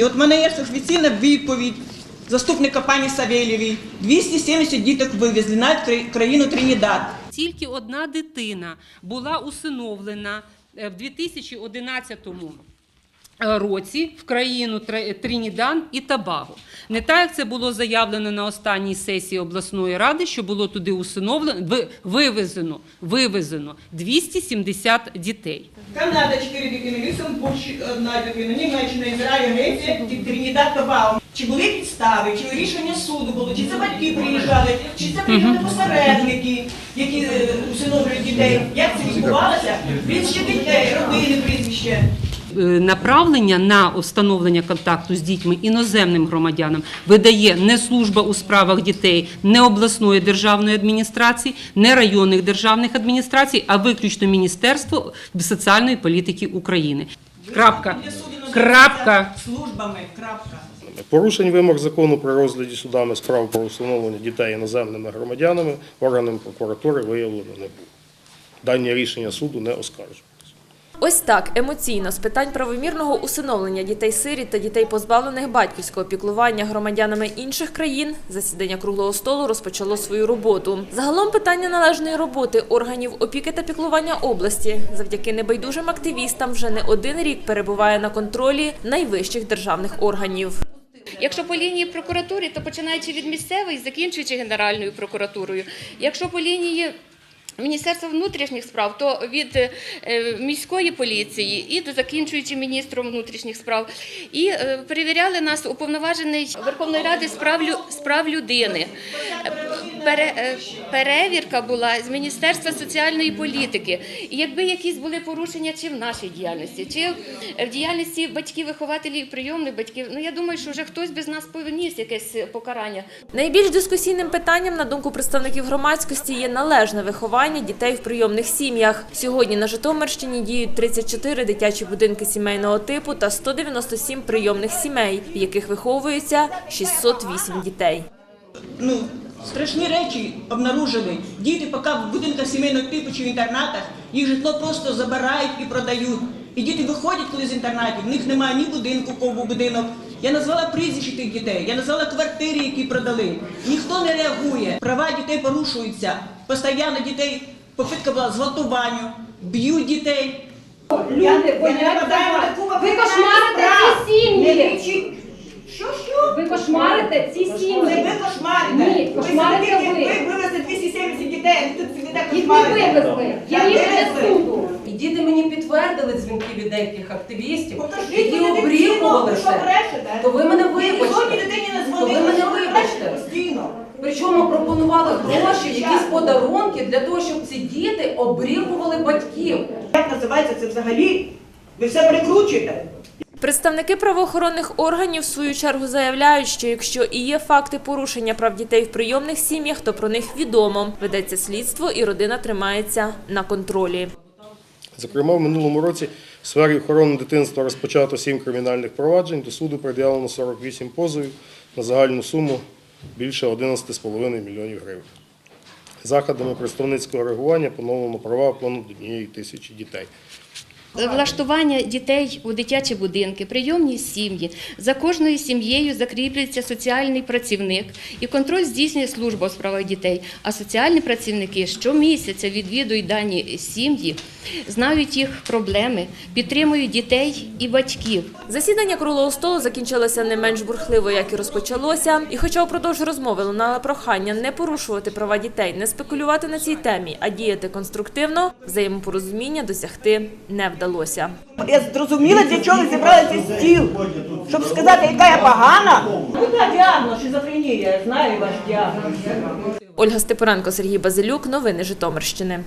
І от в мене є офіційна відповідь заступника пані Савєлєвій. 270 діток вивезли на кра- країну Тринідад. Тільки одна дитина була усиновлена е, в 2011 році в країну Трінідан і Табаго. Не так, як це було заявлено на останній сесії обласної ради, що було туди усиновлено, вивезено, вивезено 270 дітей. Канада 4 дитини, Люксембург одна дитина, Німеччина, Ізраїль, Греція, Тринідад, Тобаго. Чи були підстави, чи рішення суду було, чи це батьки приїжджали, чи це приїхали посередники, які е, усиновлюють дітей. Як це відбувалося? Прізвище дітей, родини прізвище. Е, Направлення на встановлення контакту з дітьми іноземним громадянам видає не служба у справах дітей, не обласної державної адміністрації, не районних державних адміністрацій, а виключно Міністерство соціальної політики України. Крапка. Крапка. Службами. Крапка. Порушень вимог закону при розгляді судами справ про усиновлення дітей іноземними громадянами органами прокуратури виявлено не було. Дані рішення суду не оскаржують. Ось так емоційно з питань правомірного усиновлення дітей-сиріт та дітей, позбавлених батьківського піклування громадянами інших країн, засідання круглого столу розпочало свою роботу. Загалом питання належної роботи органів опіки та піклування області завдяки небайдужим активістам вже не один рік перебуває на контролі найвищих державних органів. Якщо по лінії прокуратури, то починаючи від місцевої, закінчуючи Генеральною прокуратурою. Якщо по лінії Міністерства внутрішніх справ, то від е, міської поліції і до закінчуючи міністром внутрішніх справ. І е, перевіряли нас уповноважений Верховної Ради з справ людини. Пере, е, перевірка була з Міністерства соціальної політики. І якби якісь були порушення чи в нашій діяльності, чи в діяльності батьків-вихователів, прийомних батьків, ну я думаю, що вже хтось без нас поніс якесь покарання. Найбільш дискусійним питанням, на думку представників громадськості, є належне виховання дітей в прийомних сім'ях. Сьогодні на Житомирщині діють 34 дитячі будинки сімейного типу та 197 прийомних сімей, в яких виховується 608 дітей. ну, страшні речі обнаружили. Діти, поки в будинках сімейного типу чи в інтернатах, їх житло просто забирають і продають. І діти виходять коли з інтернатів, в них немає ні будинку, кого будинок. Я назвала прізвище тих дітей, я назвала квартири, які продали. Ніхто не реагує. Права дітей порушуються. Постійно дітей попитка була зґвалтуванню, б'ють дітей. Люди, бояться вас. Ви кошмарите ці сім'ї. Що що? Ви кошмарите ці Не сім'ї. ви кошмарите. Ні, кошмарите ви. Ви вивезли 270 дітей, тут ви так Їх не вивезли. Є рішення суду. І діти мені підтвердили дзвінки від деяких активістів, Покажіть які мені що це. брешете? То ви мене жодній вибачте. не То ви дзвонили, мене що ви брешете вибачте. постійно. Причому пропонували гроші, якісь подарунки для того, щоб ці діти обрікували батьків. Як називається це взагалі? Ви все перекручуєте. Представники правоохоронних органів в свою чергу заявляють, що якщо і є факти порушення прав дітей в прийомних сім'ях, то про них відомо. Ведеться слідство і родина тримається на контролі. Зокрема, в минулому році в сфері охорони дитинства розпочато 7 кримінальних проваджень, до суду пред'явлено 48 позовів на загальну суму більше 11,5 мільйонів гривень. Заходами представницького реагування поновлено права понад однієї тисячі дітей. Влаштування дітей у дитячі будинки, прийомні сім'ї. За кожною сім'єю закріплюється соціальний працівник і контроль здійснює служба у справах дітей. А соціальні працівники щомісяця відвідують дані сім'ї, знають їх проблеми, підтримують дітей і батьків. Засідання круглого столу закінчилося не менш бурхливо, як і розпочалося. І хоча упродовж розмови лунало прохання не порушувати права дітей, не спекулювати на цій темі, а діяти конструктивно, взаємопорозуміння досягти не вдалося. Я зрозуміла, для чого зібрали цей стіл. Щоб сказати, яка я погана. Яка діагноз, шизофренія, я знаю ваш діагноз. Ольга Степоренко, Сергій Базилюк. Новини Житомирщини.